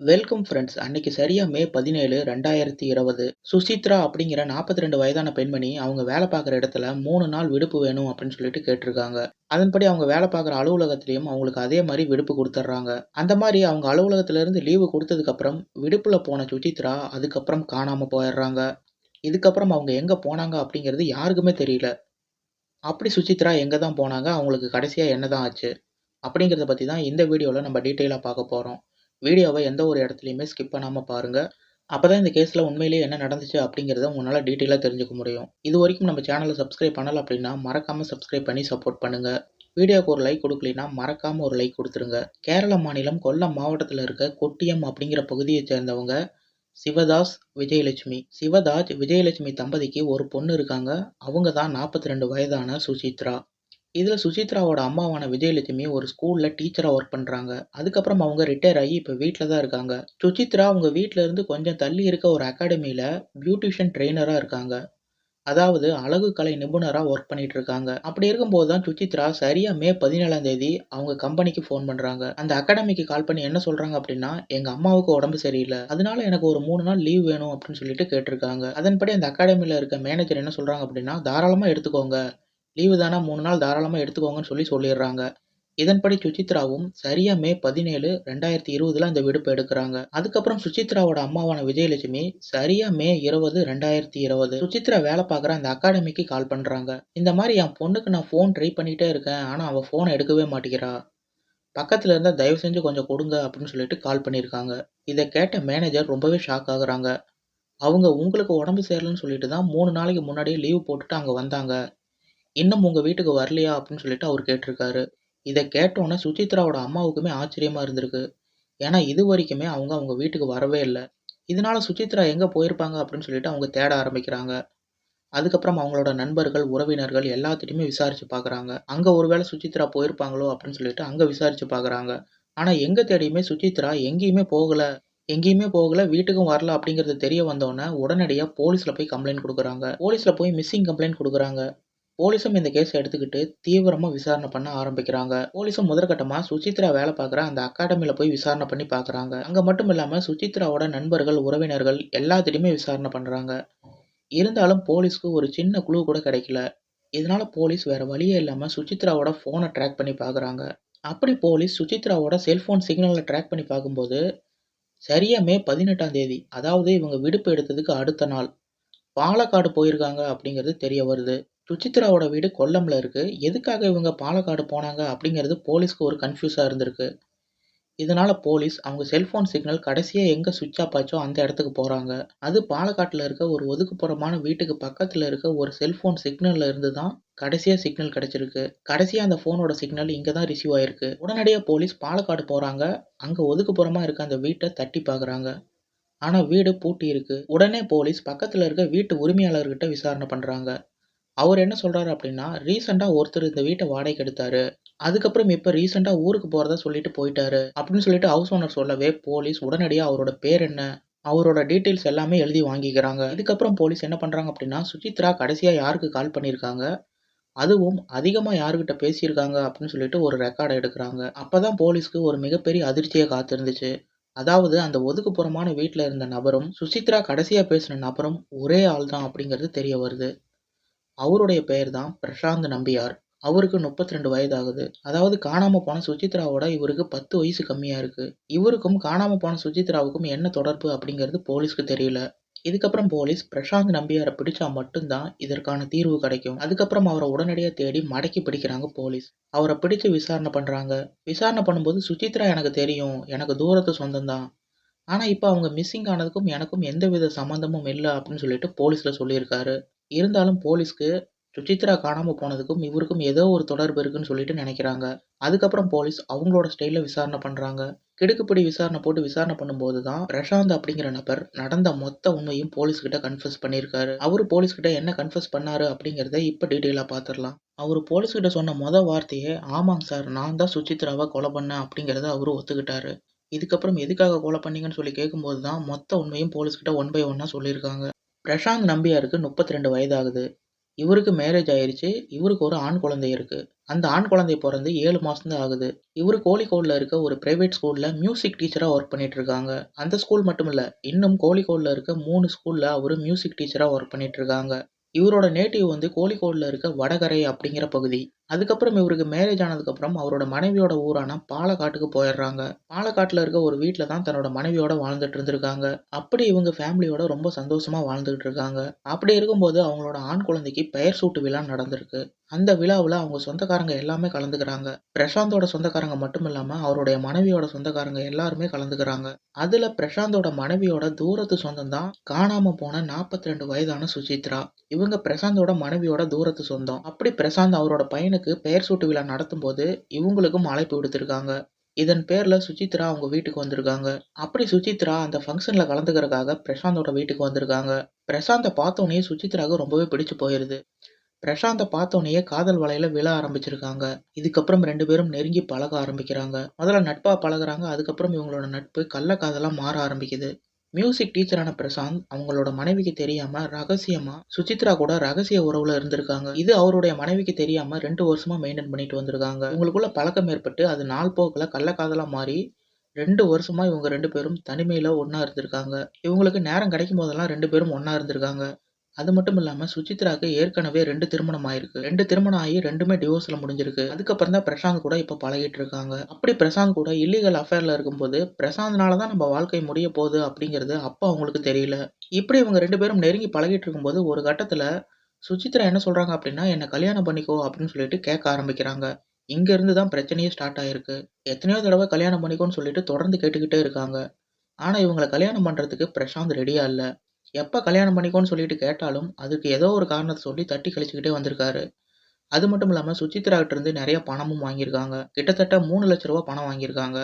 Welcome friends அன்னைக்கு சரியா மே பதினேழு ரெண்டாயிரத்தி இருபது. சுசித்ரா அப்படிங்கிற நாற்பத்தி ரெண்டு வயதான பெண்மணி அவங்க வேலை பார்க்குற இடத்துல மூணு நாள் விடுப்பு வேணும் அப்படின்னு சொல்லிட்டு கேட்டிருக்காங்க. அதன்படி அவங்க வேலை பார்க்குற அலுவலகத்திலையும் அவங்களுக்கு அதே மாதிரி விடுப்பு கொடுத்துட்றாங்க. அந்த மாதிரி அவங்க அலுவலகத்திலேருந்து லீவு கொடுத்ததுக்கப்புறம் விடுப்பில் போன சுசித்ரா அதுக்கப்புறம் காணாமல் போயிடுறாங்க. இதுக்கப்புறம் அவங்க எங்கே போனாங்க அப்படிங்கிறது யாருக்குமே தெரியல. அப்படி சுசித்ரா எங்கே தான் போனாங்க? அவங்களுக்கு கடைசியாக என்ன தான் ஆச்சு? அப்படிங்கிறத பற்றி தான் இந்த வீடியோவில் நம்ம டீட்டெயிலாக பார்க்க போகிறோம் வீடியோவை எந்த ஒரு இடத்துலையுமே ஸ்கிப் பண்ணாமல் பாருங்கள் அப்போ தான் இந்த கேஸில் உண்மையிலேயே என்ன நடந்துச்சு அப்படிங்கிறத உங்களால் டீட்டெயிலாக தெரிஞ்சுக்க முடியும். இது வரைக்கும் நம்ம சேனலை சப்ஸ்கிரைப் பண்ணலை அப்படின்னா மறக்காமல் சப்ஸ்கிரைப் பண்ணி சப்போர்ட் பண்ணுங்கள் வீடியோக்கு ஒரு லைக் கொடுக்கலைன்னா மறக்காமல் ஒரு லைக் கொடுத்துருங்க. கேரள மாநிலம் கொல்லம் மாவட்டத்தில் இருக்க கொட்டியம் அப்படிங்கிற பகுதியை சேர்ந்தவங்க சிவதாஸ் விஜயலட்சுமி. சிவதாஸ் விஜயலட்சுமி தம்பதிக்கு ஒரு பொண்ணு இருக்காங்க. அவங்க தான் நாற்பத்தி ரெண்டு வயதான சுசித்ரா. இதில் சுசித்ராவோட அம்மாவான விஜயலட்சுமி ஒரு ஸ்கூலில் டீச்சராக ஒர்க் பண்ணுறாங்க அதுக்கப்புறம் அவங்க ரிட்டையர் ஆகி இப்போ வீட்டில் தான் இருக்காங்க. சுசித்ரா அவங்க வீட்டில் இருந்து கொஞ்சம் தள்ளி இருக்க ஒரு அகாடமியில் பியூட்டிஷியன் ட்ரெயினராக இருக்காங்க. அதாவது அழகு கலை நிபுணராக ஒர்க் பண்ணிட்டு இருக்காங்க. அப்படி இருக்கும்போது தான் சுசித்ரா சரியா மே பதினேழாம் தேதி அவங்க கம்பெனிக்கு ஃபோன் பண்ணுறாங்க அந்த அகாடமிக்கு கால் பண்ணி என்ன சொல்கிறாங்க அப்படின்னா எங்கள் அம்மாவுக்கு உடம்பு சரியில்லை. அதனால எனக்கு ஒரு மூணு நாள் லீவ் வேணும் அப்படின்னு சொல்லிட்டு கேட்டிருக்காங்க. அதன்படி அந்த அகாடமியில் இருக்க மேனேஜர் என்ன சொல்கிறாங்க அப்படின்னா தாராளமாக எடுத்துக்கோங்க. லீவு தானே மூணு நாள் தாராளமாக எடுத்துக்கோங்கன்னு சொல்லி சொல்லிடுறாங்க. இதன்படி சுசித்ராவும் சரியா மே பதினேழு ரெண்டாயிரத்தி இருபதுல அந்த விடுப்பு எடுக்கிறாங்க. அதுக்கப்புறம் சுசித்ராவோட அம்மாவான விஜயலட்சுமி சரியா மே இருபது ரெண்டாயிரத்தி இருபது சுசித்ரா வேலை பார்க்குற அந்த அகாடமிக்கு கால் பண்றாங்க. இந்த மாதிரி என் பொண்ணுக்கு நான் ஃபோன் ட்ரை பண்ணிட்டே இருக்கேன் ஆனா அவ ஃபோனை எடுக்கவே மாட்டேங்கிறா. பக்கத்துல இருந்தா தயவு செஞ்சு கொஞ்சம் கொடுங்க அப்படின்னு சொல்லிட்டு கால் பண்ணியிருக்காங்க. இதை கேட்ட மேனேஜர் ரொம்பவே ஷாக் ஆகுறாங்க. அவங்க உங்களுக்கு உடம்பு சேரலன்னு சொல்லிட்டு தான் மூணு நாளைக்கு முன்னாடியே லீவ் போட்டுட்டு அங்கே வந்தாங்க. இன்னும் உங்கள் வீட்டுக்கு வரலையா அப்படின்னு சொல்லிட்டு அவர் கேட்டிருக்காரு. இதை கேட்டோன்னே சுசித்ராவோட அம்மாவுக்குமே ஆச்சரியமாக இருந்திருக்கு. ஏன்னா இது வரைக்குமே அவங்க அவங்க வீட்டுக்கு வரவே இல்லை. இதனால சுசித்ரா எங்கே போயிருப்பாங்க அப்படின்னு சொல்லிட்டு அவங்க தேட ஆரம்பிக்கிறாங்க. அதுக்கப்புறம் அவங்களோட நண்பர்கள் உறவினர்கள் எல்லாத்திட்டையுமே விசாரித்து பார்க்குறாங்க. அங்கே ஒருவேளை சுசித்ரா போயிருப்பாங்களோ அப்படின்னு சொல்லிட்டு அங்கே விசாரித்து பார்க்குறாங்க. ஆனால் எங்கே தேடியுமே சுசித்ரா எங்கேயுமே போகலை. எங்கேயுமே போகல வீட்டுக்கும் வரல அப்படிங்கிறது தெரிய வந்தோடனே உடனடியாக போலீஸில் போய் கம்ப்ளைண்ட் கொடுக்குறாங்க. போலீஸில் போய் மிஸ்ஸிங் கம்ப்ளைண்ட் கொடுக்குறாங்க. போலீஸும் இந்த கேஸை எடுத்துக்கிட்டு தீவிரமாக விசாரணை பண்ண ஆரம்பிக்கிறாங்க. போலீஸும் முதற்கட்டமாக சுசித்ரா வேலை பார்க்குற அந்த அகாடமியில் போய் விசாரணை பண்ணி பார்க்குறாங்க. அங்கே மட்டும் இல்லாமல் சுசித்ராவோட நண்பர்கள் உறவினர்கள் எல்லாத்திலையுமே விசாரணை பண்ணுறாங்க இருந்தாலும் போலீஸ்க்கு ஒரு சின்ன குழு கூட கிடைக்கல. இதனால போலீஸ் வேற வழியே இல்லாமல் சுசித்ராவோட ஃபோனை ட்ராக் பண்ணி பார்க்குறாங்க. அப்படி போலீஸ் சுசித்ராவோட செல்ஃபோன் சிக்னலை ட்ராக் பண்ணி பார்க்கும்போது சரியா மே பதினெட்டாம் தேதி அதாவது இவங்க விடுப்பு எடுத்ததுக்கு அடுத்த நாள் பாலக்காடு போயிருக்காங்க அப்படிங்கிறது தெரிய வருது. சுசித்ராவோட வீடு கொல்லம்ல இருக்கு. எதுக்காக இவங்க பாலக்காடு போனாங்க அப்படிங்கிறது போலீஸ்க்கு ஒரு கன்ஃபியூஸாக இருந்திருக்கு. இதனால போலீஸ் அவங்க செல்போன் சிக்னல் கடைசியாக எங்கே சுவிட்ச் ஆஃப் ஆச்சோ அந்த இடத்துக்கு போகிறாங்க அது பாலக்காட்டில் இருக்க ஒரு ஒதுக்குப்புறமான வீட்டுக்கு பக்கத்தில் இருக்க ஒரு செல்போன் சிக்னலில் இருந்து தான் கடைசியாக சிக்னல் கிடச்சிருக்கு. கடைசியாக அந்த ஃபோனோட சிக்னல் இங்கே தான் ரிசீவ் ஆயிருக்கு. உடனடியாக போலீஸ் பாலக்காடு போகிறாங்க அங்கே ஒதுக்குப்புறமாக இருக்க அந்த வீட்டை தட்டி பார்க்குறாங்க ஆனால் வீடு பூட்டி இருக்கு. உடனே போலீஸ் பக்கத்தில் இருக்க வீட்டு உரிமையாளர்கிட்ட விசாரணை பண்ணுறாங்க அவர் என்ன சொல்றாரு அப்படின்னா ரீசெண்டாக ஒருத்தர் இந்த வீட்டை வாடகைக்கு எடுத்தாரு. அதுக்கப்புறம் இப்போ ரீசெண்டாக ஊருக்கு போகிறதா சொல்லிட்டு போயிட்டாரு. அப்படின்னு சொல்லிட்டு ஹவுஸ் ஓனர் சொல்லவே போலீஸ் உடனடியாக அவரோட பேர் என்ன அவரோட டீட்டெயில்ஸ் எல்லாமே எழுதி வாங்கிக்கிறாங்க. இதுக்கப்புறம் போலீஸ் என்ன பண்ணுறாங்க அப்படின்னா சுசித்ரா கடைசியாக யாருக்கு கால் பண்ணியிருக்காங்க? அதுவும் அதிகமாக யாருக்கிட்ட பேசியிருக்காங்க? அப்படின்னு சொல்லிட்டு ஒரு ரெக்கார்டை எடுக்கிறாங்க. அப்போ தான் போலீஸ்க்கு ஒரு மிகப்பெரிய அதிர்ச்சியை காத்திருந்துச்சு. அதாவது அந்த ஒதுக்குப்புறமான வீட்டில் இருந்த நபரும் சுசித்ரா கடைசியாக பேசின நபரும் ஒரே ஆள் தான் அப்படிங்கிறது தெரிய வருது. அவருடைய பெயர் தான் பிரசாந்த் நம்பியார். அவருக்கு முப்பத்தி ரெண்டு வயது ஆகுது அதாவது காணாம போன சுசித்ராவோட இவருக்கு பத்து வயசு கம்மியா இருக்கு. இவருக்கும் காணாம போன சுசித்ராவுக்கும் என்ன தொடர்பு அப்படிங்கிறது போலீஸ்க்கு தெரியல. இதுக்கப்புறம் போலீஸ் பிரசாந்த் நம்பியாரை பிடிச்சா மட்டும்தான் இதற்கான தீர்வு கிடைக்கும். அதுக்கப்புறம் அவரை உடனடியாக தேடி மடக்கி பிடிக்கிறாங்க போலீஸ். அவரை பிடிச்சு விசாரணை பண்றாங்க. விசாரணை பண்ணும்போது சுசித்ரா எனக்கு தெரியும். எனக்கு தூரத்து சொந்தம் தான் ஆனால் இப்போ அவங்க மிஸ்ஸிங் ஆனதுக்கும் எனக்கும் எந்த வித சம்மந்தமும் இல்லை அப்படின்னு சொல்லிட்டு போலீஸில் சொல்லியிருக்காரு. இருந்தாலும் போலீஸ்க்கு சுசித்ரா காணாமல் போனதுக்கும் இவருக்கும் ஏதோ ஒரு தொடர்பு இருக்குன்னு சொல்லிட்டு நினைக்கிறாங்க. அதுக்கப்புறம் போலீஸ் அவங்களோட ஸ்டைலில் விசாரணை பண்ணுறாங்க கிடுக்குப்படி விசாரணை போட்டு விசாரணை பண்ணும்போது தான் பிரசாந்த் அப்படிங்கிற நபர் நடந்த மொத்த உண்மையும் போலீஸ் கிட்ட கன்ஃபர்ஸ் பண்ணியிருக்காரு. அவர் போலீஸ் கிட்ட என்ன கன்ஃபர்ஸ் பண்ணாரு அப்படிங்கிறத இப்போ டீட்டெயிலாக பார்த்துடலாம் அவர் போலீஸ் கிட்ட சொன்ன மொதல் வார்த்தையே ஆமாங்க சார் நான் தான் சுசித்ராவை கொலை பண்ணேன் அப்படிங்கிறத அவரு ஒத்துக்கிட்டாரு. இதுக்கப்புறம் எதுக்காக கொலை பண்ணீங்கன்னு சொல்லி கேட்கும்போது தான் மொத்த உண்மையும் போலீஸ்கிட்ட ஒன் பை ஒன்னாக சொல்லியிருக்காங்க. பிரசாந்த் நம்பியாருக்கு முப்பத்தி ரெண்டு வயதாகுது இவருக்கு மேரேஜ் ஆயிருச்சு. இவருக்கு ஒரு ஆண் குழந்தை இருக்கு. அந்த ஆண் குழந்தை பிறந்து ஏழு மாசம் தான் ஆகுது. இவர் கோழிக்கோடில் இருக்க ஒரு பிரைவேட் ஸ்கூல்ல மியூசிக் டீச்சரா ஒர்க் பண்ணிட்டு இருக்காங்க. அந்த ஸ்கூல் மட்டும் இல்ல, இன்னும் கோழிக்கோடில் இருக்க மூணு ஸ்கூல்ல அவர் மியூசிக் டீச்சரா ஒர்க் பண்ணிட்டு இருக்காங்க. இவரோட நேட்டிவ் வந்து கோழிக்கோடில் இருக்க வடகரை அப்படிங்கிற பகுதி. அதுக்கப்புறம் இவருக்கு மேரேஜ் ஆனதுக்கப்புறம் அவரோட மனைவியோட ஊரான பாலக்காட்டுக்கு போயிடுறாங்க. பாலக்காட்டில் இருக்க ஒரு வீட்டில் தான் தன்னோட மனைவியோட வாழ்ந்துட்டு இருந்திருக்காங்க. அப்படி இவங்க ஃபேமிலியோட ரொம்ப சந்தோஷமா வாழ்ந்துகிட்டு இருக்காங்க. அப்படி இருக்கும்போது அவங்களோட ஆண் குழந்தைக்கு பெயர் சூட்டு விழா நடந்திருக்கு. அந்த விழாவில் அவங்க சொந்தக்காரங்க எல்லாமே கலந்துக்கிறாங்க. பிரசாந்தோட சொந்தக்காரங்க மட்டும் இல்லாமல் அவருடைய மனைவியோட சொந்தக்காரங்க எல்லாருமே கலந்துக்கிறாங்க. அதில் பிரசாந்தோட மனைவியோட தூரத்து சொந்தம் தான் காணாமல் போன 42 வயதான சுசித்ரா. இவங்க பிரசாந்தோட மனைவியோட தூரத்து சொந்தம். அப்படி பிரசாந்த் அவரோட பையனுக்கு பெயர் சூட்டு விழா நடத்தும்போது இவங்களுக்கும் அழைப்பு விடுத்திருக்காங்க. இதன் பேர்ல சுசித்ரா அவங்க வீட்டுக்கு வந்திருக்காங்க. அப்படி சுசித்ரா அந்த ஃபங்க்ஷனில் கலந்துக்கிறதுக்காக பிரசாந்தோட வீட்டுக்கு வந்திருக்காங்க. பிரசாந்த பார்த்தோன்னே சுசித்ராவுக்கு ரொம்பவே பிடிச்சு போயிருது. பிரசாந்த பார்த்தோன்னே காதல் வலையில விழ ஆரம்பிச்சிருக்காங்க. இதுக்கப்புறம் ரெண்டு பேரும் நெருங்கி பழக ஆரம்பிக்கிறாங்க. முதல்ல நட்பா பழகுறாங்க. அதுக்கப்புறம் இவங்களோட நட்பு கள்ள காதலாக மாற ஆரம்பிக்குது. மியூசிக் டீச்சரான பிரசாந்த் அவங்களோட மனைவிக்கு தெரியாம ரகசியமா சுசித்ரா கூட ரகசிய உறவுல இருந்திருக்காங்க. இது அவருடைய மனைவிக்கு தெரியாம ரெண்டு வருஷமா மெயின்டெயின் பண்ணிட்டு வந்திருக்காங்க. உங்களுக்குள்ள பழக்கம் ஏற்பட்டு அது நாள் போக்கில் கள்ளக்காதலா மாறி ரெண்டு வருஷமா இவங்க ரெண்டு பேரும் தனிமையில ஒன்னா இருந்திருக்காங்க. இவங்களுக்கு நேரம் கிடைக்கும் போதெல்லாம் ரெண்டு பேரும் ஒன்னா இருந்திருக்காங்க. அது மட்டும் இல்லாம சுசித்ராக்கு ஏற்கனவே ரெண்டு திருமணம் ஆயிருக்கு. ரெண்டு திருமணம் ஆகி ரெண்டுமே டிவோர்ஸ்ல முடிஞ்சிருக்கு. அதுக்கப்புறம் தான் பிரசாந்த் கூட இப்ப பழகிட்டு இருக்காங்க. அப்படி பிரசாந்த் கூட இல்லீகல் அஃபேர்ல இருக்கும்போது பிரசாந்த்னால தான் நம்ம வாழ்க்கை முடிய போகுது அப்படிங்கிறது அப்ப அவங்களுக்கு தெரியல. இப்படி இவங்க ரெண்டு பேரும் நெருங்கி பழகிட்டு இருக்கும்போது ஒரு கட்டத்துல சுசித்ரா என்ன சொல்றாங்க அப்படின்னா, என்ன கல்யாணம் பண்ணிக்கோ அப்படின்னு சொல்லிட்டு கேட்க ஆரம்பிக்கிறாங்க. இங்க இருந்து தான் பிரச்சனையே ஸ்டார்ட் ஆயிருக்கு. எத்தனையோ தடவை கல்யாணம் பண்ணிக்கோன்னு சொல்லிட்டு தொடர்ந்து கேட்டுக்கிட்டே இருக்காங்க. ஆனா இவங்களை கல்யாணம் பண்றதுக்கு பிரசாந்த் ரெடியா இல்லை எப்போ கல்யாணம் பண்ணிக்கோன்னு சொல்லிட்டு கேட்டாலும் அதுக்கு ஏதோ ஒரு காரணத்தை சொல்லி தட்டி கழிச்சுக்கிட்டே வந்திருக்காரு. அது மட்டும் இல்லாமல் சுச்சித்ரா இருந்து நிறைய பணமும் வாங்கியிருக்காங்க. கிட்டத்தட்ட மூணு லட்ச ரூபா பணம் வாங்கியிருக்காங்க.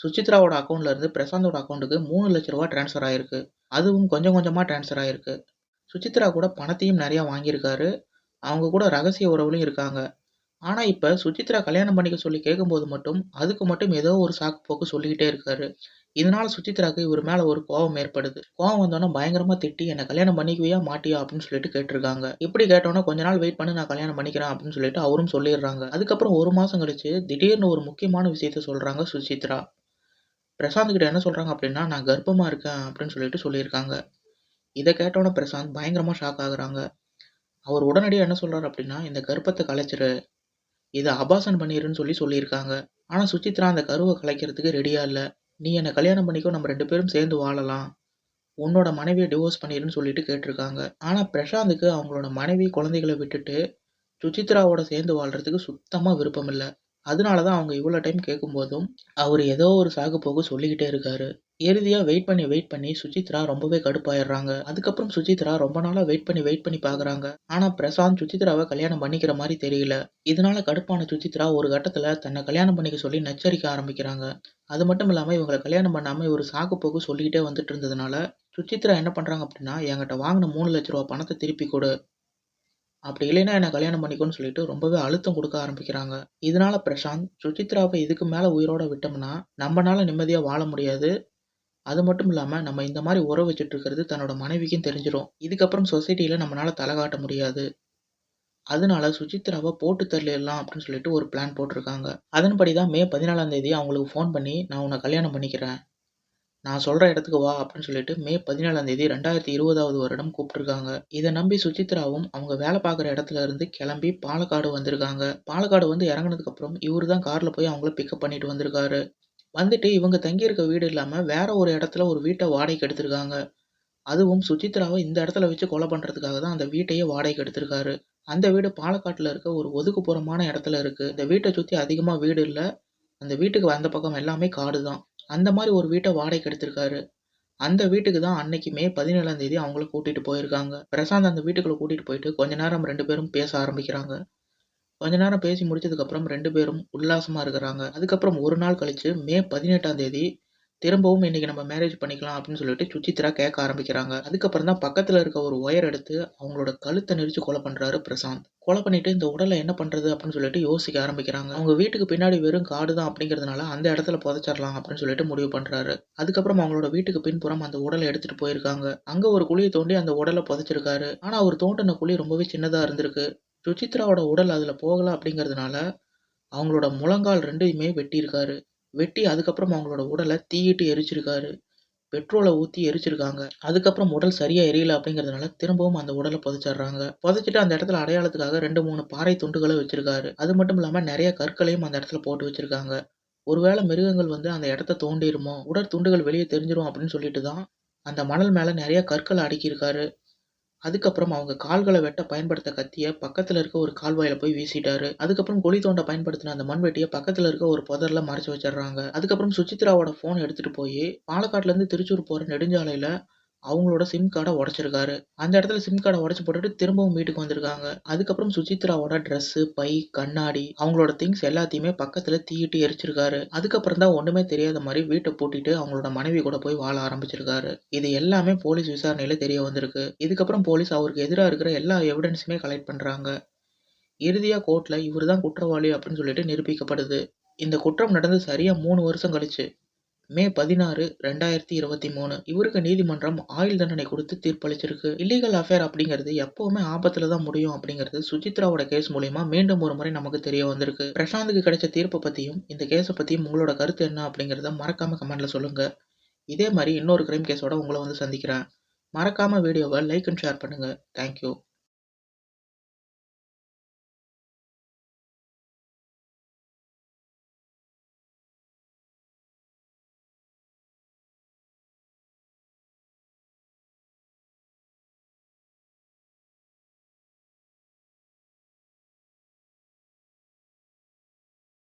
சுச்சித்ராவோட அக்கௌண்ட்லேருந்து பிரசாந்தோட அக்கவுண்ட்க்கு ரூ. 3,00,000 ட்ரான்ஸ்ஃபர் ஆயிருக்கு. அதுவும் கொஞ்சம் கொஞ்சமாக ட்ரான்ஸ்ஃபர் ஆயிருக்கு. சுச்சித்ரா கூட பணத்தையும் நிறையா வாங்கியிருக்காரு. அவங்க கூட ரகசிய உறவுலையும் இருக்காங்க. ஆனால் இப்போ சுச்சித்ரா கல்யாணம் பண்ணிக்க சொல்லி கேட்கும்போது மட்டும் அதுக்கு மட்டும் ஏதோ ஒரு சாக்கு போக்கு சொல்லிக்கிட்டே இருக்காரு. இதனால சுசித்ராக்கு இவர் மேல ஒரு கோபம் ஏற்படுது. கோவம் வந்தோனே பயங்கரமா திட்டி என்ன கல்யாணம் பண்ணிக்குவியா மாட்டியா அப்படின்னு சொல்லிட்டு கேட்டிருக்காங்க. இப்படி கேட்டோன்னா கொஞ்ச நாள் வெயிட் பண்ணி நான் கல்யாணம் பண்ணிக்கிறேன் அப்படின்னு சொல்லிட்டு அவரும் சொல்லிடுறாங்க. அதுக்கப்புறம் ஒரு மாசம் கழிச்சு திடீர்னு ஒரு முக்கியமான விஷயத்த சொல்றாங்க சுசித்ரா. பிரசாந்த் கிட்ட என்ன சொல்றாங்க அப்படின்னா, நான் கர்ப்பமா இருக்கேன் அப்படின்னு சொல்லிட்டு சொல்லியிருக்காங்க. இதை கேட்டோன்னே பிரசாந்த் பயங்கரமா ஷாக் ஆகுறாங்க. அவர் உடனடியாக என்ன சொல்றாரு அப்படின்னா, இந்த கர்ப்பத்தை கலைச்சிரு. இதை அபாசன் பண்ணிருன்னு சொல்லி சொல்லியிருக்காங்க. ஆனால் சுசித்ரா அந்த கருவை கலைக்கிறதுக்கு ரெடியா இல்லை நீ என்னை கல்யாணம் பண்ணிக்கோ நம்ம ரெண்டு பேரும் சேர்ந்து வாழலாம். உன்னோட மனைவியை டிவோர்ஸ் பண்ணிடுன்னு சொல்லிட்டு கேட்டிருக்காங்க. ஆனால் பிரசாந்துக்கு அவங்களோட மனைவி, குழந்தைகளை விட்டுட்டு சுசித்ராவோட சேர்ந்து வாழ்கிறதுக்கு சுத்தமாக விருப்பம் இல்லை அதனால தான் அவங்க இவ்வளோ டைம் கேட்கும்போதும் அவர் ஏதோ ஒரு சாக்கு போக்கு சொல்லிக்கிட்டே இருக்காரு. இறுதியாக வெயிட் பண்ணி வெயிட் பண்ணி சுசித்ரா ரொம்பவே கடுப்பாயிடுறாங்க. அதுக்கப்புறம் சுச்சித்ரா ரொம்ப நாளாக வெயிட் பண்ணி வெயிட் பண்ணி பார்க்குறாங்க. ஆனால் பிரசாந்த் சுச்சித்ராவை கல்யாணம் பண்ணிக்கிற மாதிரி தெரியல. இதனால கடுப்பான சுச்சித்ரா ஒரு கட்டத்தில் தன்னை கல்யாணம் பண்ணிக்க சொல்லி நச்சரிக்க ஆரம்பிக்கிறாங்க. அது மட்டும் இல்லாமல் இவங்களை கல்யாணம் பண்ணாமல் ஒரு சாக்கு போக்கு சொல்லிக்கிட்டே வந்துட்டு இருந்ததுனால சுச்சித்ரா என்ன பண்ணுறாங்க அப்படின்னா, என்கிட்ட வாங்குன ரூ. 3,00,000 பணத்த திருப்பி கொடு அப்படி இல்லைன்னா என்ன கல்யாணம் பண்ணிக்கோன்னு சொல்லிட்டு ரொம்பவே அழுத்தம் கொடுக்க ஆரம்பிக்கிறாங்க. இதனால பிரசாந்த் சுசித்ராவை இதுக்கு மேலே உயிரோட விட்டோம்னா நம்மனால நிம்மதியாக வாழ முடியாது. அது மட்டும் இல்லாமல் நம்ம இந்த மாதிரி உறவு வச்சுட்டு இருக்கிறது தன்னோட மனைவிக்கும் தெரிஞ்சிடும் இதுக்கப்புறம் சொசைட்டியில் நம்மனால தலை காட்ட முடியாது. அதனால சுஜித்ராவை போட்டு தரலாம் அப்படின்னு சொல்லிட்டு ஒரு பிளான் போட்டிருக்காங்க. அதன்படி தான் மே 14ஆம் தேதி அவங்களுக்கு ஃபோன் பண்ணி நான் உன்ன கல்யாணம் பண்ணிக்கிறேன். நான் சொல்கிற இடத்துக்கு வா அப்படின்னு சொல்லிட்டு மே 17ஆம் தேதி 2020வது வருடம் கூப்பிட்டுருக்காங்க. இதை நம்பி சுசித்ராவும் அவங்க வேலை பார்க்குற இடத்துல இருந்து கிளம்பி பாலக்காடு வந்திருக்காங்க. பாலக்காடு வந்து இறங்குனதுக்கு அப்புறம் தான் காரில் போய் அவங்கள பிக்கப் பண்ணிட்டு வந்திருக்காரு. வந்துட்டு இவங்க தங்கியிருக்க வீடு இல்லாமல் வேற ஒரு இடத்துல ஒரு வீட்டை வாடகைக்கு எடுத்திருக்காங்க. அதுவும் சுசித்ராவை இந்த இடத்துல வச்சு கொலை பண்ணுறதுக்காக தான் அந்த வீட்டையே வாடகைக்கு எடுத்திருக்காரு. அந்த வீடு பாலக்காட்டில் இருக்க ஒரு ஒதுக்குப்புறமான இடத்துல இருக்குது இந்த வீட்டை சுற்றி அதிகமாக வீடு இல்லை அந்த வீட்டுக்கு வந்த பக்கம் எல்லாமே காடு தான். அந்த மாதிரி ஒரு வீட்டை வாடகைக்கு எடுத்திருக்காரு. அந்த வீட்டுக்கு தான் அன்னைக்கு மே 17ஆம் தேதி அவங்கள கூட்டிட்டு போயிருக்காங்க. பிரசாந்த் அந்த வீட்டுக்குள்ள கூட்டிட்டு போயிட்டு கொஞ்ச நேரம் ரெண்டு பேரும் பேச ஆரம்பிக்கிறாங்க. கொஞ்ச நேரம் பேசி முடிச்சதுக்கப்புறம் ரெண்டு பேரும் உல்லாசமா இருக்கிறாங்க. அதுக்கப்புறம் ஒரு நாள் கழிச்சு மே 18ஆம் தேதி திரும்பவும் இன்னைக்கு நம்ம மேரேஜ் பண்ணிக்கலாம் அப்படின்னு சொல்லிட்டு சுச்சித்ரா கேட்க ஆரம்பிக்கிறாங்க. அதுக்கப்புறம் தான் பக்கத்துல இருக்க ஒரு ஒயர் எடுத்து அவங்களோட கழுத்தை நெரிச்சு கொலை பண்றாரு பிரசாந்த். கொலை பண்ணிட்டு இந்த உடலை என்ன பண்றது அப்படின்னு சொல்லிட்டு யோசிக்க ஆரம்பிக்கிறாங்க. அவங்க வீட்டுக்கு பின்னாடி வெறும் காடு தான் அப்படிங்கிறதுனால அந்த இடத்துல புதைச்சிடலாம் அப்படின்னு சொல்லிட்டு முடிவு பண்றாரு. அதுக்கப்புறம் அவங்களோட வீட்டுக்கு பின்புறம் அந்த உடலை எடுத்துட்டு போயிருக்காங்க. அங்க ஒரு குழியை தோண்டி அந்த உடலை புதைச்சிருக்காரு. ஆனா அவர் தோண்டின குழி ரொம்பவே சின்னதா இருந்திருக்கு. சுச்சித்ராவோட உடல் அதுல போகல அப்படிங்கிறதுனால அவங்களோட முழங்கால் ரெண்டையுமே வெட்டியிருக்காரு. வெட்டி அதுக்கப்புறம் அவங்களோட உடலை தீயிட்டு எரிச்சிருக்காரு. பெட்ரோலை ஊத்தி எரிச்சிருக்காங்க. அதுக்கப்புறம் உடல் சரியா எரியல அப்படிங்கிறதுனால திரும்பவும் அந்த உடலை புதைச்சிடுறாங்க. புதைச்சிட்டு அந்த இடத்துல அடையாளத்துக்காக 2, 3 பாறை துண்டுகளை வச்சிருக்காரு. அது மட்டும் இல்லாம நிறைய கற்களையும் அந்த இடத்துல போட்டு வச்சிருக்காங்க. ஒருவேளை மிருகங்கள் வந்து அந்த இடத்த தோண்டிருமோ, உடற்துண்டுகள் வெளியே தெரிஞ்சிடும் அப்படின்னு சொல்லிட்டு தான் அந்த மணல் மேல நிறைய கற்கள் அடுக்கியிருக்காரு. அதுக்கப்புறம் அவங்க கால்களை வெட்ட பயன்படுத்த கத்திய பக்கத்துல இருக்க ஒரு கால்வாயில போய் வீசிட்டாரு. அதுக்கப்புறம் குழி தோண்ட பயன்படுத்தின அந்த மண்வெட்டிய பக்கத்துல இருக்க ஒரு புதர்ல மறைச்சு வச்சிடுறாங்க. அதுக்கப்புறம் சுசித்ராவோட போன் எடுத்துட்டு போய் பாலக்காட்டுல இருந்து திருச்சூர் போற நெடுஞ்சாலையில அவங்களோட சிம் கார்டை உடச்சிருக்காரு அந்த இடத்துல சிம் கார்டை உடச்சி போட்டுட்டு திரும்பவும் வீட்டுக்கு வந்திருக்காங்க. அதுக்கப்புறம் சுசித்ராவோட ட்ரெஸ்ஸு பை, கண்ணாடி அவங்களோட திங்ஸ் எல்லாத்தையுமே பக்கத்துல தீயிட்டு எரிச்சிருக்காரு. அதுக்கப்புறம் தான் ஒண்ணுமே தெரியாத மாதிரி வீட்டை பூட்டிட்டு அவங்களோட மனைவி கூட போய் வாழ ஆரம்பிச்சிருக்காரு. இது எல்லாமே போலீஸ் விசாரணையில தெரிய வந்திருக்கு. இதுக்கப்புறம் போலீஸ் அவருக்கு எதிராக இருக்கிற எல்லா எவிடன்ஸுமே கலெக்ட் பண்றாங்க. இறுதியா கோர்ட்ல இவர் தான் குற்றவாளி அப்படின்னு சொல்லிட்டு நிரூபிக்கப்படுது. இந்த குற்றம் நடந்து சரியா மூணு வருஷம் கழிச்சு மே 16, 2023 இவருக்கு நீதிமன்றம் ஆயுள் தண்டனை கொடுத்து தீர்ப்பளிச்சிருக்கு. இல்லீகல் அஃபேர் அப்படிங்கிறது எப்பவுமே ஆபத்துல தான் முடியும் அப்படிங்கிறது சுஜித்ராவோட கேஸ் மூலியமா மீண்டும் ஒரு முறை நமக்கு தெரிய வந்திருக்கு. பிரசாந்துக்கு கிடைச்ச தீர்ப்பை பத்தியும், இந்த கேஸை பத்தியும் உங்களோட கருத்து என்ன அப்படிங்கிறத மறக்காம கமெண்ட்ல சொல்லுங்க. இதே மாதிரி இன்னொரு கிரைம் கேஸோட உங்களை வந்து சந்திக்கிறேன். மறக்காம வீடியோவை லைக் அண்ட் ஷேர் பண்ணுங்க. Thank you.